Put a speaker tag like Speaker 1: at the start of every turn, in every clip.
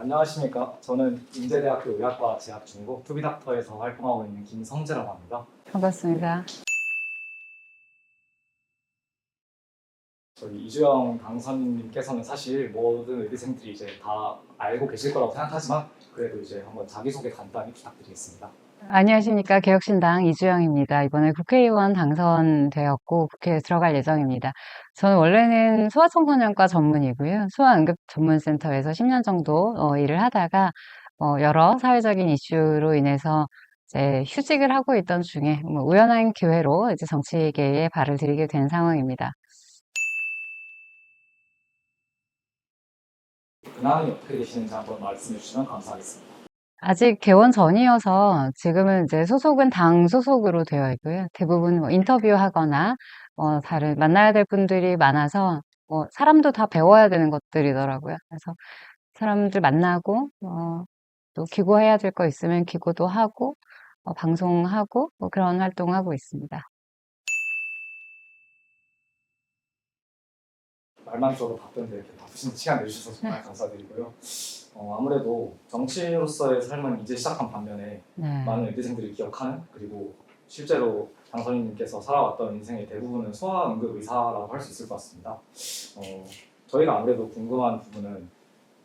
Speaker 1: 안녕하십니까. 저는 인제대학교 의학과 재학 중이고 투비닥터에서 활동하고 있는 김성재라고 합니다.
Speaker 2: 반갑습니다.
Speaker 1: 저희 이주영 당선인님께서는 사실 모든 의대생들이 이제 다 알고 계실 거라고 생각하지만 그래도 이제 한번 자기소개 간단히 부탁드리겠습니다.
Speaker 2: 안녕하십니까. 개혁신당 이주영입니다. 이번에 국회의원 당선되었고 국회에 들어갈 예정입니다. 저는 원래는 소아청소년과 전문이고요. 소아응급 전문센터에서 10년 정도 어, 일을 하다가 어, 여러 사회적인 이슈로 인해서 이제 휴직을 하고 있던 중에 뭐 우연한 기회로 이제 정치계에 발을 들이게 된 상황입니다.
Speaker 1: 근황이 어떻게 되시는지 한번 말씀해 주시면 감사하겠습니다.
Speaker 2: 아직 개원 전이어서 지금은 이제 소속은 당 소속으로 되어 있고요. 대부분 뭐 인터뷰하거나 어, 다른 만나야 될 분들이 많아서 뭐 사람도 다 배워야 되는 것들이더라고요. 그래서 사람들 만나고 어, 또 기고해야 될 거 있으면 기고도 하고 어, 방송하고 뭐 그런 활동하고 있습니다.
Speaker 1: 말만 들어도 바쁜데 바쁘신 시간 내주셔서 정말 감사드리고요. 어, 아무래도 정치인으로서의 삶은 이제 시작한 반면에
Speaker 2: 네.
Speaker 1: 많은 의대생들이 기억하는 그리고 실제로 당선인님께서 살아왔던 인생의 대부분은 소아응급 의사라고 할 수 있을 것 같습니다. 어, 저희가 아무래도 궁금한 부분은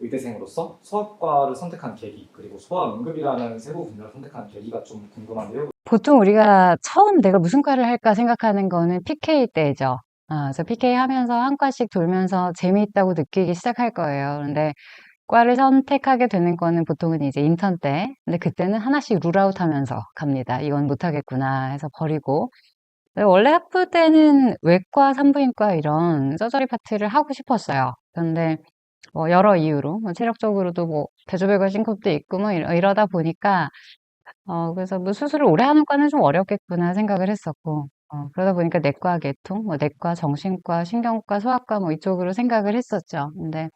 Speaker 1: 의대생으로서 소아과를 선택한 계기 그리고 소아응급이라는 세부 분야를 선택한 계기가 좀 궁금한데요.
Speaker 2: 보통 우리가 처음 내가 무슨 과를 할까 생각하는 거는 PK 때죠. 아, 그래서 PK 하면서 한 과씩 돌면서 재미있다고 느끼기 시작할 거예요. 근데 과를 선택하게 되는 거는 보통은 이제 인턴 때. 근데 그때는 하나씩 룰아웃 하면서 갑니다. 이건 못하겠구나 해서 버리고. 근데 원래 학부 때는 외과, 산부인과 이런 서저리 파트를 하고 싶었어요. 그런데 뭐 여러 이유로, 뭐 체력적으로도 뭐 대조배과 신컵도 있고 뭐 이러- 이러다 보니까 어, 그래서 뭐 수술을 오래 하는 과는 좀 어렵겠구나 생각을 했었고, 어, 그러다 보니까 내과 계통, 뭐 내과, 정신과, 신경과, 소아과 뭐 이쪽으로 생각을 했었죠. 근데,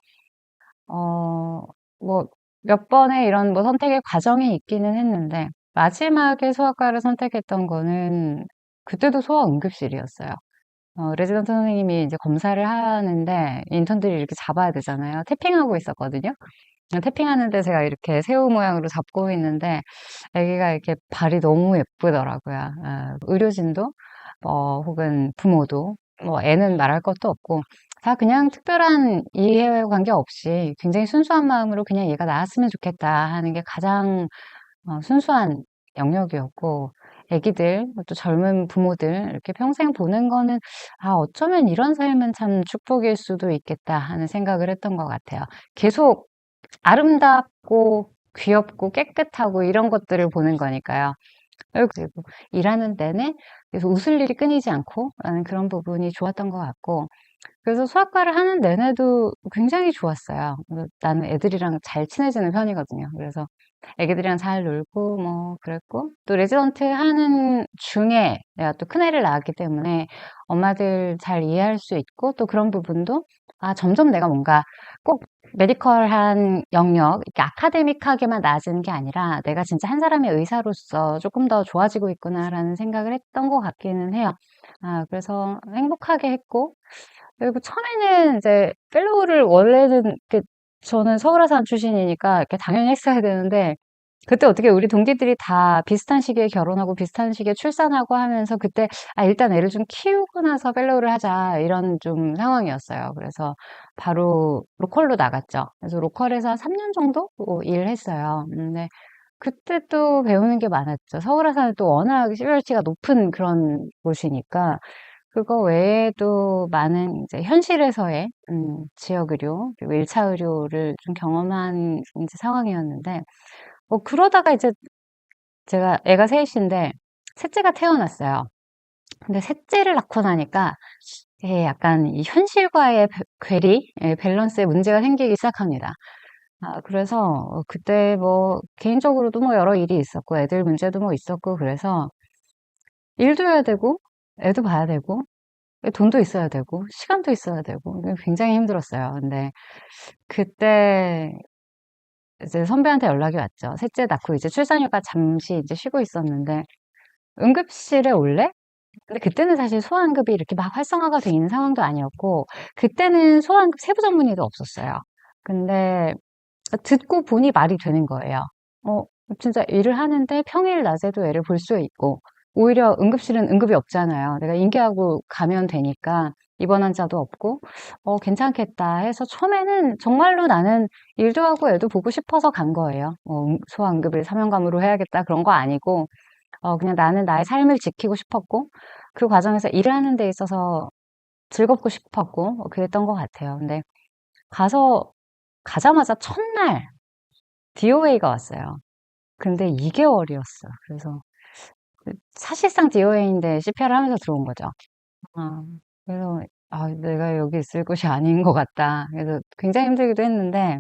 Speaker 2: 어, 뭐 몇 번의 이런 뭐 선택의 과정이 있기는 했는데, 마지막에 소아과를 선택했던 거는 그때도 소아 응급실이었어요. 어, 레지던트 선생님이 이제 검사를 하는데 인턴들이 이렇게 잡아야 되잖아요. 태핑하고 있었거든요. 태핑하는데 제가 이렇게 새우 모양으로 잡고 있는데 아기가 이렇게 발이 너무 예쁘더라고요. 아, 의료진도 어, 혹은 부모도 뭐 애는 말할 것도 없고 다 그냥 특별한 이해관계 없이 굉장히 순수한 마음으로 그냥 얘가 나았으면 좋겠다 하는 게 가장 어, 순수한 영역이었고 애기들 또 젊은 부모들 이렇게 평생 보는 거는 아 어쩌면 이런 삶은 참 축복일 수도 있겠다 하는 생각을 했던 것 같아요. 계속 아름답고 귀엽고 깨끗하고 이런 것들을 보는 거니까요. 그리고 일하는 내내 계속 웃을 일이 끊이지 않고 라는 그런 부분이 좋았던 것 같고 그래서 수학과를 하는 내내도 굉장히 좋았어요. 나는 애들이랑 잘 친해지는 편이거든요. 그래서 애기들이랑 잘 놀고 뭐 그랬고 또 레지던트 하는 중에 내가 또 큰애를 낳았기 때문에 엄마들 잘 이해할 수 있고 또 그런 부분도 아 점점 내가 뭔가 꼭 메디컬한 영역, 이렇게 아카데믹하게만 나아지는 게 아니라 내가 진짜 한 사람의 의사로서 조금 더 좋아지고 있구나라는 생각을 했던 것 같기는 해요. 아, 그래서 행복하게 했고, 그리고 처음에는 이제 펠로우를 원래는 이렇게 저는 서울아산 출신이니까 이렇게 당연히 했어야 되는데, 그때 어떻게 우리 동기들이 다 비슷한 시기에 결혼하고 비슷한 시기에 출산하고 하면서 그때 아 일단 애를 좀 키우고 나서 펠로우를 하자 이런 좀 상황이었어요. 그래서 바로 로컬로 나갔죠. 그래서 로컬에서 한 3년 정도 뭐 일을 했어요. 근데 그때 또 배우는 게 많았죠. 서울에서는 또 워낙 시니어리티가 높은 그런 곳이니까 그거 외에도 많은 이제 현실에서의 음, 지역 의료 그리고 1 차 의료를 좀 경험한 이제 상황이었는데 뭐 그러다가 이제 제가 애가 셋인데 셋째가 태어났어요. 근데 셋째를 낳고 나니까 이게 약간 이 현실과의 배- 괴리, 예, 밸런스에 문제가 생기기 시작합니다. 아, 그래서 어, 그때 뭐 개인적으로도 뭐 여러 일이 있었고 애들 문제도 뭐 있었고 그래서 일도 해야 되고 애도 봐야 되고 돈도 있어야 되고 시간도 있어야 되고 굉장히 힘들었어요. 근데 그때 이제 선배한테 연락이 왔죠. 셋째 낳고 이제 출산휴가 잠시 이제 쉬고 있었는데 응급실에 올래? 근데 그때는 사실 소아응급이 이렇게 막 활성화가 돼 있는 상황도 아니었고 그때는 소아응급 세부 전문의도 없었어요. 근데 듣고 보니 말이 되는 거예요. 어, 진짜 일을 하는데 평일 낮에도 애를 볼 수 있고, 오히려 응급실은 응급이 없잖아요. 내가 인계하고 가면 되니까 입원 환자도 없고, 어, 괜찮겠다 해서 처음에는 정말로 나는 일도 하고 애도 보고 싶어서 간 거예요. 어, 응- 소아응급을 사명감으로 해야겠다 그런 거 아니고, 어, 그냥 나는 나의 삶을 지키고 싶었고, 그 과정에서 일을 하는 데 있어서 즐겁고 싶었고, 어, 그랬던 것 같아요. 근데 가서, 가자마자 첫날 DOA가 왔어요. 근데 2개월이었어. 그래서 그 사실상 DOA인데 CPR을 하면서 들어온 거죠. 아, 그래서 아, 내가 여기 있을 곳이 아닌 것 같다. 그래서 굉장히 힘들기도 했는데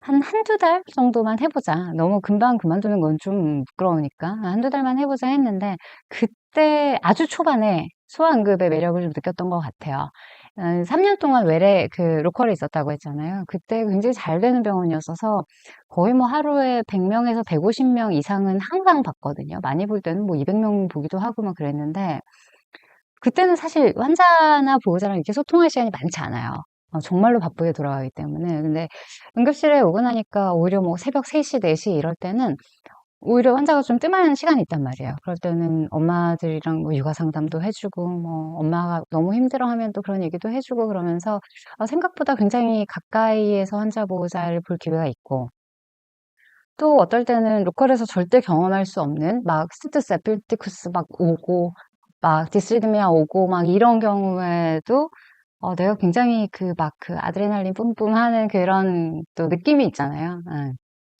Speaker 2: 한 한두 달 정도만 해 보자. 너무 금방 그만두는 건 좀 부끄러우니까 한두 달만 해 보자 했는데 그때 아주 초반에 소아응급의 매력을 좀 느꼈던 것 같아요. 3년 동안 외래 그 로컬에 있었다고 했잖아요. 그때 굉장히 잘 되는 병원이었어서 거의 뭐 하루에 100명에서 150명 이상은 항상 봤거든요. 많이 볼 때는 뭐 200명 보기도 하고 막 그랬는데 그때는 사실 환자나 보호자랑 이렇게 소통할 시간이 많지 않아요. 어, 정말로 바쁘게 돌아가기 때문에. 근데 응급실에 오고 나니까 오히려 뭐 새벽 3시, 4시 이럴 때는 오히려 환자가 좀 뜸한 시간이 있단 말이에요. 그럴 때는 엄마들이랑 뭐 육아 상담도 해주고, 뭐 엄마가 너무 힘들어하면 또 그런 얘기도 해주고 그러면서 어, 생각보다 굉장히 가까이에서 환자 보호자를 볼 기회가 있고, 또 어떨 때는 로컬에서 절대 경험할 수 없는 막 스트 세필티쿠스 막 오고, 막 디스리드미아 오고 막 이런 경우에도 어, 내가 굉장히 그 막그 아드레날린 뿜뿜 하는 그런 또 느낌이 있잖아요. 응.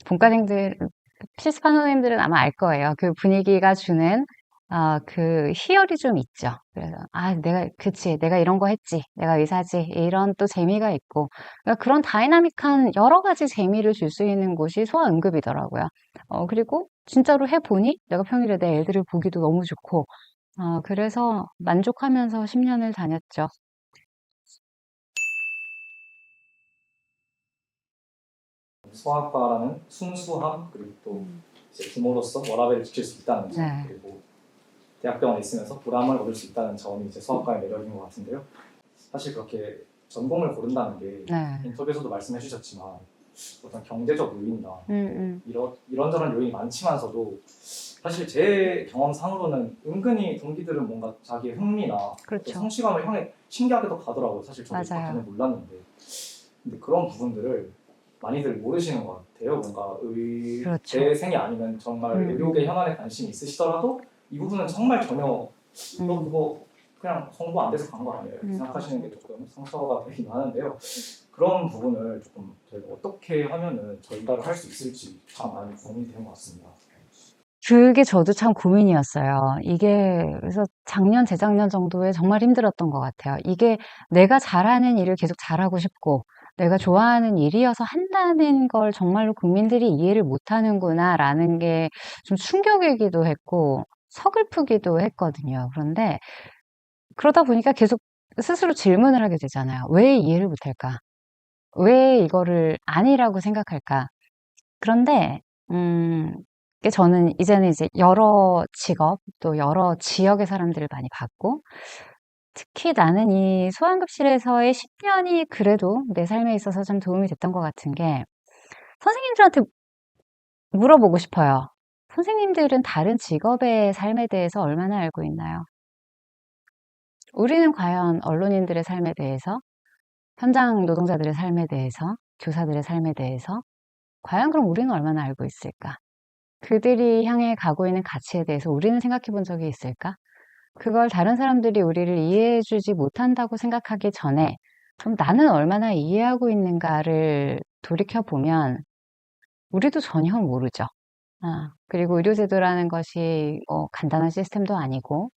Speaker 2: 본과생들, 실습하는 선생님들은 아마 알 거예요. 그 분위기가 주는 아, 그 희열이 좀 있죠. 그래서 아, 내가 그치, 내가 이런 거 했지, 내가 의사지 이런 또 재미가 있고 그러니까 그런 다이나믹한 여러 가지 재미를 줄 수 있는 곳이 소아응급이더라고요. 어, 그리고 진짜로 해보니 내가 평일에 내 애들을 보기도 너무 좋고 어, 그래서 만족하면서 10년을 다녔죠.
Speaker 1: 소아과라는 순수함 그리고 또 이제 부모로서 워라밸을 지킬 수 있다는 점
Speaker 2: 네.
Speaker 1: 그리고 대학병원에 있으면서 보람을 얻을 수 있다는 점이 이제 소아과의 매력인 것 같은데요. 사실 그렇게 전공을 고른다는 게
Speaker 2: 네.
Speaker 1: 인터뷰에서도 말씀해 주셨지만 어떤 경제적 요인이나
Speaker 2: 음, 음.
Speaker 1: 이런 이런저런 요인이 많지만서도 사실 제 경험상으로는 은근히 동기들은 뭔가 자기의 흥미나
Speaker 2: 그렇죠.
Speaker 1: 또 성취감을 향해 신기하게도 가더라고요. 사실 저도
Speaker 2: 맞아요.
Speaker 1: 그때는 몰랐는데 근데 그런 부분들을 많이들 모르시는 것 같아요. 뭔가 의
Speaker 2: 그렇죠.
Speaker 1: 아니면 정말
Speaker 2: 음.
Speaker 1: 의료계 현안에 관심이 있으시더라도 이 부분은 정말 전혀 너
Speaker 2: 음.
Speaker 1: 그거 그냥 공부 안 돼서 간 거 아니에요?
Speaker 2: 음.
Speaker 1: 생각하시는 게 조금 상처가 되기도 하는데요. 그런 부분을 조금 저희가 어떻게 하면은 전달을 할 수 있을지 참 많이 고민이 된것 같습니다.
Speaker 2: 그게 저도 참 고민이었어요. 이게 그래서 작년, 재작년 정도에 정말 힘들었던 것 같아요. 이게 내가 잘하는 일을 계속 잘하고 싶고 내가 좋아하는 일이어서 한다는 걸 정말로 국민들이 이해를 못하는구나라는 게 좀 충격이기도 했고 서글프기도 했거든요. 그런데 그러다 보니까 계속 스스로 질문을 하게 되잖아요. 왜 이해를 못할까? 왜 이거를 아니라고 생각할까? 그런데 음, 저는 이제는 이제 여러 직업 또 여러 지역의 사람들을 많이 봤고 특히 나는 이 소아응급실에서의 10년이 그래도 내 삶에 있어서 좀 도움이 됐던 것 같은 게 선생님들한테 물어보고 싶어요. 선생님들은 다른 직업의 삶에 대해서 얼마나 알고 있나요? 우리는 과연 언론인들의 삶에 대해서, 현장 노동자들의 삶에 대해서, 교사들의 삶에 대해서 과연 그럼 우리는 얼마나 알고 있을까? 그들이 향해 가고 있는 가치에 대해서 우리는 생각해 본 적이 있을까? 그걸 다른 사람들이 우리를 이해해 주지 못한다고 생각하기 전에 그럼 나는 얼마나 이해하고 있는가를 돌이켜 보면 우리도 전혀 모르죠. 아, 그리고 의료제도라는 것이 어, 간단한 시스템도 아니고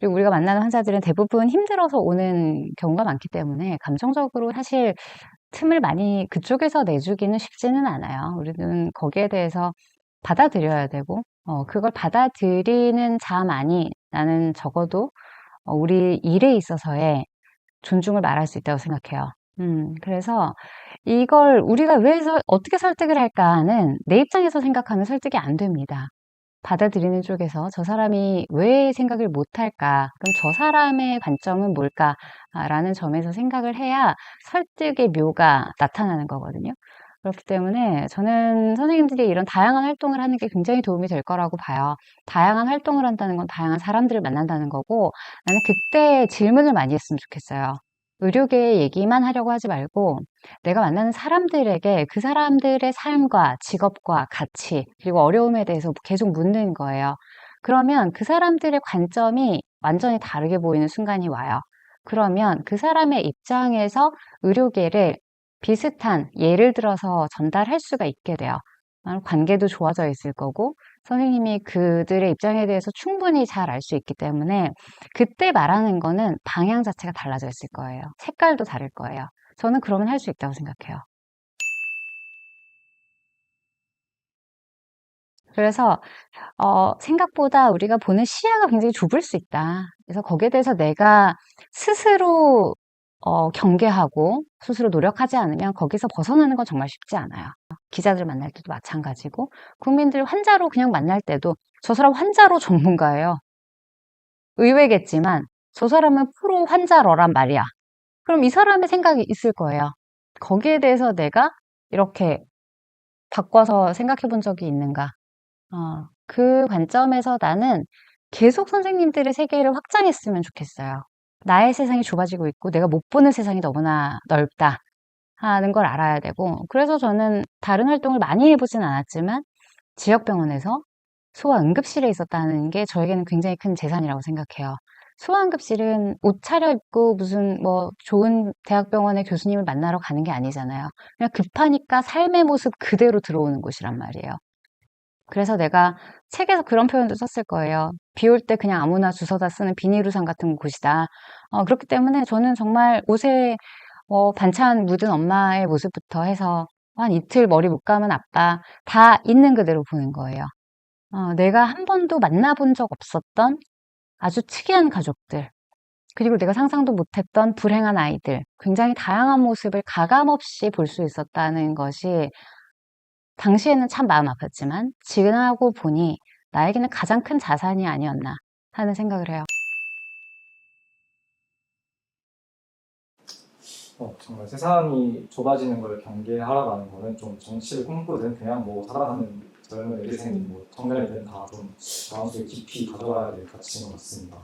Speaker 2: 그리고 우리가 만나는 환자들은 대부분 힘들어서 오는 경우가 많기 때문에 감정적으로 사실 틈을 많이 그쪽에서 내주기는 쉽지는 않아요. 우리는 거기에 대해서 받아들여야 되고, 어, 그걸 받아들이는 자만이 나는 적어도 어, 우리 일에 있어서의 존중을 말할 수 있다고 생각해요. 음, 그래서 이걸 우리가 왜, 설- 어떻게 설득을 할까는 내 입장에서 생각하면 설득이 안 됩니다. 받아들이는 쪽에서 저 사람이 왜 생각을 못할까? 그럼 저 사람의 관점은 뭘까? 아, 라는 점에서 생각을 해야 설득의 묘가 나타나는 거거든요. 그렇기 때문에 저는 선생님들이 이런 다양한 활동을 하는 게 굉장히 도움이 될 거라고 봐요. 다양한 활동을 한다는 건 다양한 사람들을 만난다는 거고 나는 그때 질문을 많이 했으면 좋겠어요. 의료계 얘기만 하려고 하지 말고 내가 만나는 사람들에게 그 사람들의 삶과 직업과 가치 그리고 어려움에 대해서 계속 묻는 거예요. 그러면 그 사람들의 관점이 완전히 다르게 보이는 순간이 와요. 그러면 그 사람의 입장에서 의료계를 비슷한 예를 들어서 전달할 수가 있게 돼요. 아, 관계도 좋아져 있을 거고 선생님이 그들의 입장에 대해서 충분히 잘 알 수 있기 때문에 그때 말하는 거는 방향 자체가 달라져 있을 거예요. 색깔도 다를 거예요. 저는 그러면 할 수 있다고 생각해요. 그래서 어, 생각보다 우리가 보는 시야가 굉장히 좁을 수 있다. 그래서 거기에 대해서 내가 스스로 어, 경계하고 스스로 노력하지 않으면 거기서 벗어나는 건 정말 쉽지 않아요. 기자들 만날 때도 마찬가지고 국민들 환자로 그냥 만날 때도 저 사람 환자로 전문가예요. 의외겠지만 저 사람은 프로 환자러란 말이야. 그럼 이 사람의 생각이 있을 거예요. 거기에 대해서 내가 이렇게 바꿔서 생각해 본 적이 있는가? 어, 그 관점에서 나는 계속 선생님들의 세계를 확장했으면 좋겠어요. 나의 세상이 좁아지고 있고 내가 못 보는 세상이 너무나 넓다 하는 걸 알아야 되고 그래서 저는 다른 활동을 많이 해보진 않았지만 지역병원에서 소아 응급실에 있었다는 게 저에게는 굉장히 큰 재산이라고 생각해요. 소아 응급실은 옷 차려입고 무슨 뭐 좋은 대학병원의 교수님을 만나러 가는 게 아니잖아요. 그냥 급하니까 삶의 모습 그대로 들어오는 곳이란 말이에요. 그래서 내가 책에서 그런 표현도 썼을 거예요. 비 올 때 그냥 아무나 주워다 쓰는 비닐우산 같은 곳이다. 어, 그렇기 때문에 저는 정말 옷에 어, 반찬 묻은 엄마의 모습부터 해서 한 이틀 머리 못 감은 아빠 다 있는 그대로 보는 거예요. 어, 내가 한 번도 만나본 적 없었던 아주 특이한 가족들, 그리고 내가 상상도 못했던 불행한 아이들, 굉장히 다양한 모습을 가감없이 볼 수 있었다는 것이 당시에는 참 마음 아팠지만 지나고 보니 나에게는 가장 큰 자산이 아니었나 하는 생각을 해요.
Speaker 1: 어, 정말 세상이 좁아지는 걸 경계하라는 거는 좀 정치를 꿈꾸든 그냥 뭐 살아가는 젊은 의대생이 뭐 청년이든 다좀 마음속에 깊이 가져가야 될 가치인 것 같습니다.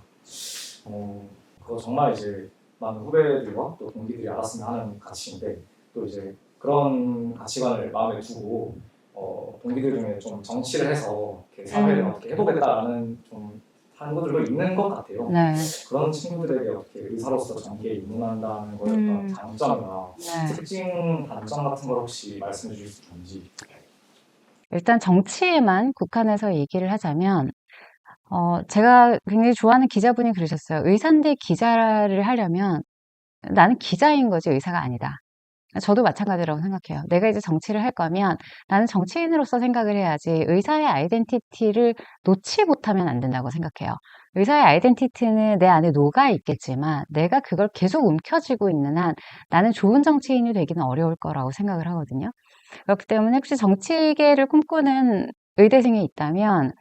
Speaker 1: 어, 그거 정말 이제 많은 후배들과 또 동기들이 알았으면 하는 가치인데 또 이제 그런 가치관을 마음에 두고 어, 동기들 중에 좀 정치를 해서 이렇게 사회를
Speaker 2: 음.
Speaker 1: 어떻게 해보겠다라는 좀 분들도 있는 것 같아요.
Speaker 2: 네.
Speaker 1: 그런 친구들에게 어떻게 의사로서 전개에 입문한다는 거에
Speaker 2: 음.
Speaker 1: 어떤 장점이나
Speaker 2: 네.
Speaker 1: 특징, 단점 같은 걸 혹시 말씀해 주실 수 있는지
Speaker 2: 일단 정치에만 국한해서 얘기를 하자면, 어, 제가 굉장히 좋아하는 기자분이 그러셨어요. 의사인데 기자를 하려면 나는 기자인 거지 의사가 아니다. 저도 마찬가지라고 생각해요. 내가 이제 정치를 할 거면 나는 정치인으로서 생각을 해야지 의사의 아이덴티티를 놓지 못하면 안 된다고 생각해요. 의사의 아이덴티티는 내 안에 녹아 있겠지만 내가 그걸 계속 움켜쥐고 있는 한 나는 좋은 정치인이 되기는 어려울 거라고 생각을 하거든요. 그렇기 때문에 혹시 정치계를 꿈꾸는 의대생이 있다면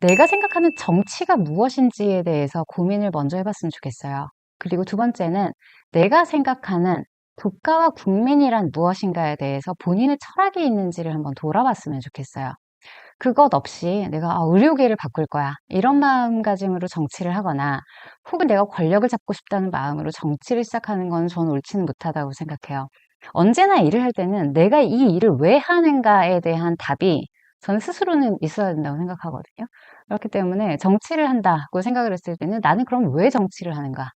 Speaker 2: 내가 생각하는 정치가 무엇인지에 대해서 고민을 먼저 해봤으면 좋겠어요. 그리고 두 번째는 내가 생각하는 국가와 국민이란 무엇인가에 대해서 본인의 철학이 있는지를 한번 돌아봤으면 좋겠어요. 그것 없이 내가 아, 의료계를 바꿀 거야. 이런 마음가짐으로 정치를 하거나 혹은 내가 권력을 잡고 싶다는 마음으로 정치를 시작하는 건 저는 옳지는 못하다고 생각해요. 언제나 일을 할 때는 내가 이 일을 왜 하는가에 대한 답이 저는 스스로는 있어야 된다고 생각하거든요. 그렇기 때문에 정치를 한다고 생각을 했을 때는 나는 그럼 왜 정치를 하는가?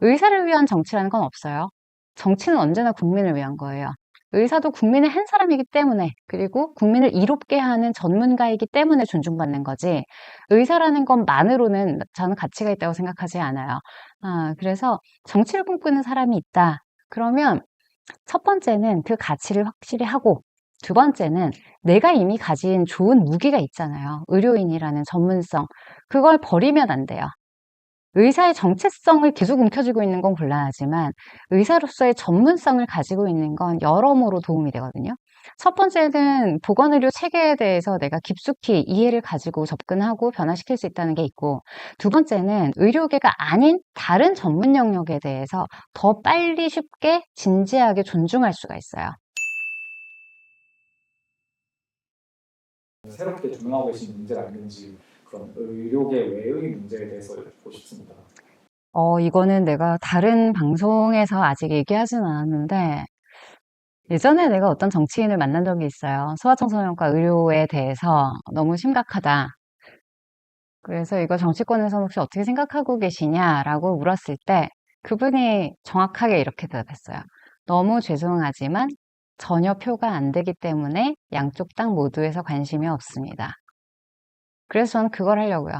Speaker 2: 의사를 위한 정치라는 건 없어요. 정치는 언제나 국민을 위한 거예요. 의사도 국민의 한 사람이기 때문에 그리고 국민을 이롭게 하는 전문가이기 때문에 존중받는 거지 의사라는 것만으로는 저는 가치가 있다고 생각하지 않아요. 아, 그래서 정치를 꿈꾸는 사람이 있다. 그러면 첫 번째는 그 가치를 확실히 하고 두 번째는 내가 이미 가진 좋은 무기가 있잖아요. 의료인이라는 전문성. 그걸 버리면 안 돼요. 의사의 정체성을 계속 움켜쥐고 있는 건 곤란하지만 의사로서의 전문성을 가지고 있는 건 여러모로 도움이 되거든요. 첫 번째는 보건의료 체계에 대해서 내가 깊숙이 이해를 가지고 접근하고 변화시킬 수 있다는 게 있고 두 번째는 의료계가 아닌 다른 전문 영역에 대해서 더 빨리 쉽게 진지하게 존중할 수가 있어요.
Speaker 1: 새롭게 조명하고 계신 문제가 있는지 그런 의료계 외의 문제에 대해서 여쭙고 싶습니다.
Speaker 2: 어, 이거는 내가 다른 방송에서 아직 얘기하진 않았는데, 예전에 내가 어떤 정치인을 만난 적이 있어요. 소아청소년과 의료에 대해서 너무 심각하다. 그래서 이거 정치권에서 혹시 어떻게 생각하고 계시냐라고 물었을 때, 그분이 정확하게 이렇게 대답했어요. 너무 죄송하지만 전혀 표가 안 되기 때문에 양쪽 당 모두에서 관심이 없습니다. 그래서 저는 그걸 하려고요.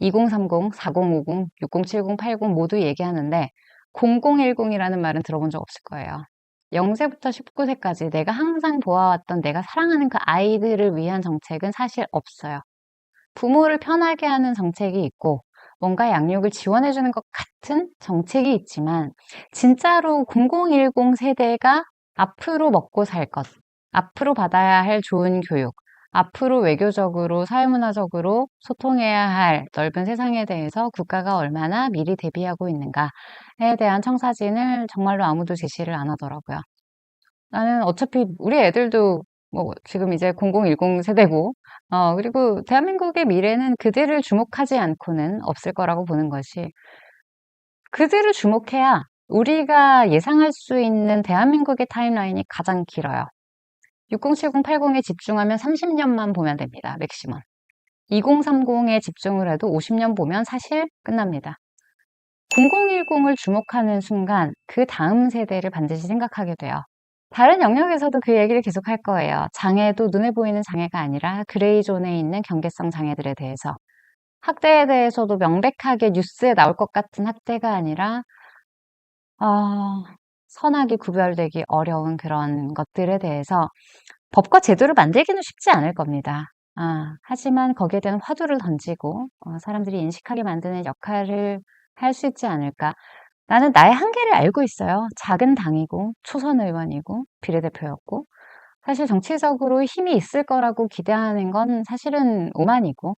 Speaker 2: 2030, 4050, 6070, 80 모두 얘기하는데 0010이라는 말은 들어본 적 없을 거예요. 0세부터 19세까지 내가 항상 보아왔던 내가 사랑하는 그 아이들을 위한 정책은 사실 없어요. 부모를 편하게 하는 정책이 있고 뭔가 양육을 지원해주는 것 같은 정책이 있지만 진짜로 0010 세대가 앞으로 먹고 살 것, 앞으로 받아야 할 좋은 교육, 앞으로 외교적으로, 사회문화적으로 소통해야 할 넓은 세상에 대해서 국가가 얼마나 미리 대비하고 있는가에 대한 청사진을 정말로 아무도 제시를 안 하더라고요. 나는 어차피 우리 애들도 뭐 지금 이제 0010 세대고, 어, 그리고 대한민국의 미래는 그들을 주목하지 않고는 없을 거라고 보는 것이 그들을 주목해야 우리가 예상할 수 있는 대한민국의 타임라인이 가장 길어요. 6070, 80에 집중하면 30년만 보면 됩니다. 맥시멈. 2030에 집중을 해도 50년 보면 사실 끝납니다. 0010을 주목하는 순간 그 다음 세대를 반드시 생각하게 돼요. 다른 영역에서도 그 얘기를 계속 할 거예요. 장애도 눈에 보이는 장애가 아니라 그레이 존에 있는 경계성 장애들에 대해서. 학대에 대해서도 명백하게 뉴스에 나올 것 같은 학대가 아니라, 어, 선악이 구별되기 어려운 그런 것들에 대해서 법과 제도를 만들기는 쉽지 않을 겁니다. 아, 하지만 거기에 대한 화두를 던지고 어, 사람들이 인식하게 만드는 역할을 할 수 있지 않을까. 나는 나의 한계를 알고 있어요. 작은 당이고 초선 의원이고 비례대표였고 사실 정치적으로 힘이 있을 거라고 기대하는 건 사실은 오만이고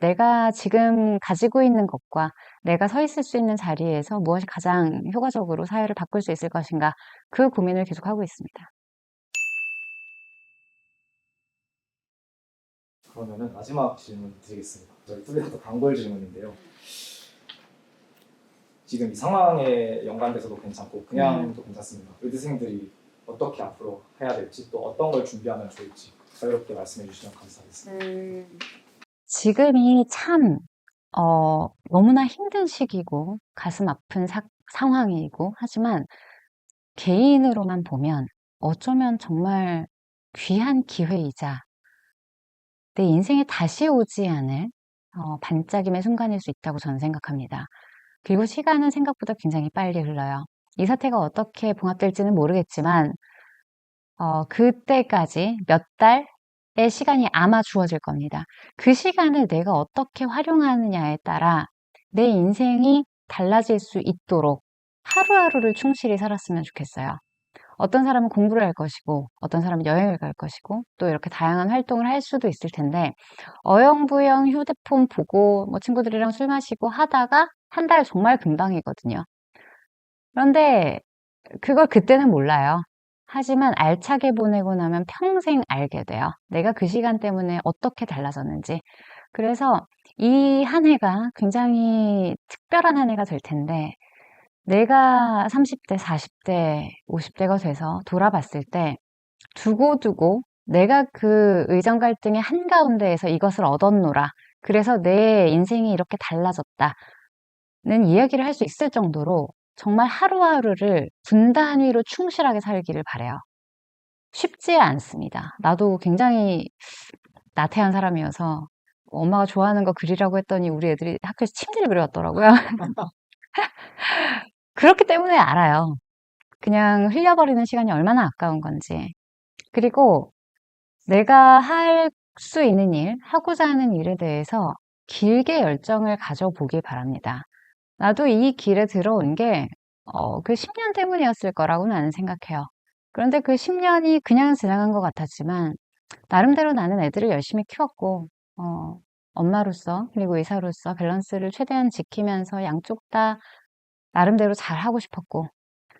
Speaker 2: 내가 지금 가지고 있는 것과 내가 서 있을 수 있는 자리에서 무엇이 가장 효과적으로 사회를 바꿀 수 있을 것인가 그 고민을 계속하고 있습니다.
Speaker 1: 그러면은 마지막 질문 드리겠습니다. 저희 둘이서 단골 질문인데요. 지금 이 상황에 연관돼서도 괜찮고 그냥도 괜찮습니다. 의대생들이 어떻게 앞으로 해야 될지 또 어떤 걸 준비하면 좋을지 자유롭게 말씀해 주시면 감사하겠습니다.
Speaker 2: 지금이 참, 어, 너무나 힘든 시기고, 가슴 아픈 사- 상황이고, 하지만 개인으로만 보면 어쩌면 정말 귀한 기회이자 내 인생에 다시 오지 않을 어, 반짝임의 순간일 수 있다고 저는 생각합니다. 그리고 시간은 생각보다 굉장히 빨리 흘러요. 이 사태가 어떻게 봉합될지는 모르겠지만, 어, 그때까지 몇 달의 시간이 아마 주어질 겁니다. 그 시간을 내가 어떻게 활용하느냐에 따라 내 인생이 달라질 수 있도록 하루하루를 충실히 살았으면 좋겠어요. 어떤 사람은 공부를 할 것이고, 어떤 사람은 여행을 갈 것이고, 또 이렇게 다양한 활동을 할 수도 있을 텐데, 어영부영 휴대폰 보고, 뭐 친구들이랑 술 마시고 하다가 한 달 정말 금방이거든요. 그런데 그걸 그때는 몰라요. 하지만 알차게 보내고 나면 평생 알게 돼요. 내가 그 시간 때문에 어떻게 달라졌는지. 그래서 이 한 해가 굉장히 특별한 한 해가 될 텐데, 내가 30대, 40대, 50대가 돼서 돌아봤을 때, 두고두고 내가 그 의정 갈등의 한가운데에서 이것을 얻었노라. 그래서 내 인생이 이렇게 달라졌다. 는 이야기를 할 수 있을 정도로 정말 하루하루를 분 단위로 충실하게 살기를 바래요. 쉽지 않습니다. 나도 굉장히 나태한 사람이어서 엄마가 좋아하는 거 그리라고 했더니 우리 애들이 학교에서 침대를 그려왔더라고요. 그렇기 때문에 알아요. 그냥 흘려버리는 시간이 얼마나 아까운 건지. 그리고 내가 할 수 있는 일, 하고자 하는 일에 대해서 길게 열정을 가져보길 바랍니다. 나도 이 길에 들어온 게, 어, 그 10년 때문이었을 거라고 나는 생각해요. 그런데 그 10년이 그냥 지나간 것 같았지만, 나름대로 나는 애들을 열심히 키웠고, 어, 엄마로서, 그리고 의사로서 밸런스를 최대한 지키면서 양쪽 다 나름대로 잘 하고 싶었고,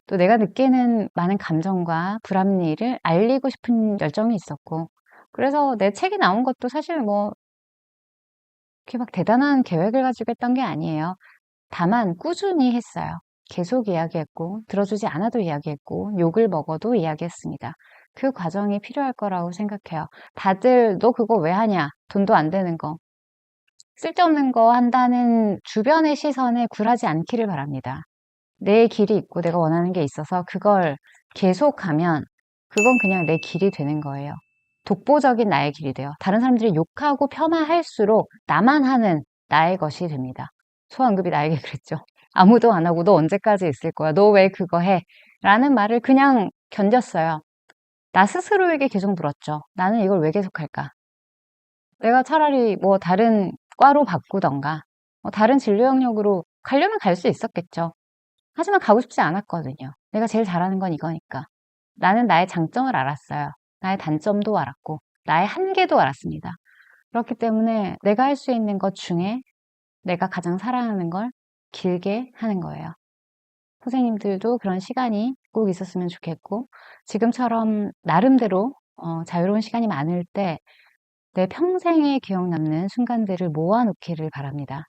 Speaker 2: 또 내가 느끼는 많은 감정과 불합리를 알리고 싶은 열정이 있었고, 그래서 내 책이 나온 것도 사실 뭐 그렇게 막 대단한 계획을 가지고 했던 게 아니에요. 다만 꾸준히 했어요. 계속 이야기했고 들어주지 않아도 이야기했고 욕을 먹어도 이야기했습니다. 그 과정이 필요할 거라고 생각해요. 다들 너 그거 왜 하냐? 돈도 안 되는 거. 쓸데없는 거 한다는 주변의 시선에 굴하지 않기를 바랍니다. 내 길이 있고 내가 원하는 게 있어서 그걸 계속하면 그건 그냥 내 길이 되는 거예요. 독보적인 나의 길이 돼요. 다른 사람들이 욕하고 폄하할수록 나만 하는 나의 것이 됩니다. 소환급이 나에게 그랬죠. 아무도 안 하고 너 언제까지 있을 거야? 너 왜 그거 해? 라는 말을 그냥 견뎠어요. 나 스스로에게 계속 물었죠. 나는 이걸 왜 계속할까? 내가 차라리 뭐 다른 과로 바꾸던가, 뭐 다른 진로 영역으로 가려면 갈 수 있었겠죠. 하지만 가고 싶지 않았거든요. 내가 제일 잘하는 건 이거니까. 나는 나의 장점을 알았어요. 나의 단점도 알았고, 나의 한계도 알았습니다. 그렇기 때문에 내가 할 수 있는 것 중에 내가 가장 사랑하는 걸 길게 하는 거예요. 선생님들도 그런 시간이 꼭 있었으면 좋겠고, 지금처럼 나름대로 어, 자유로운 시간이 많을 때 내 평생에 기억 남는 순간들을 모아놓기를 바랍니다.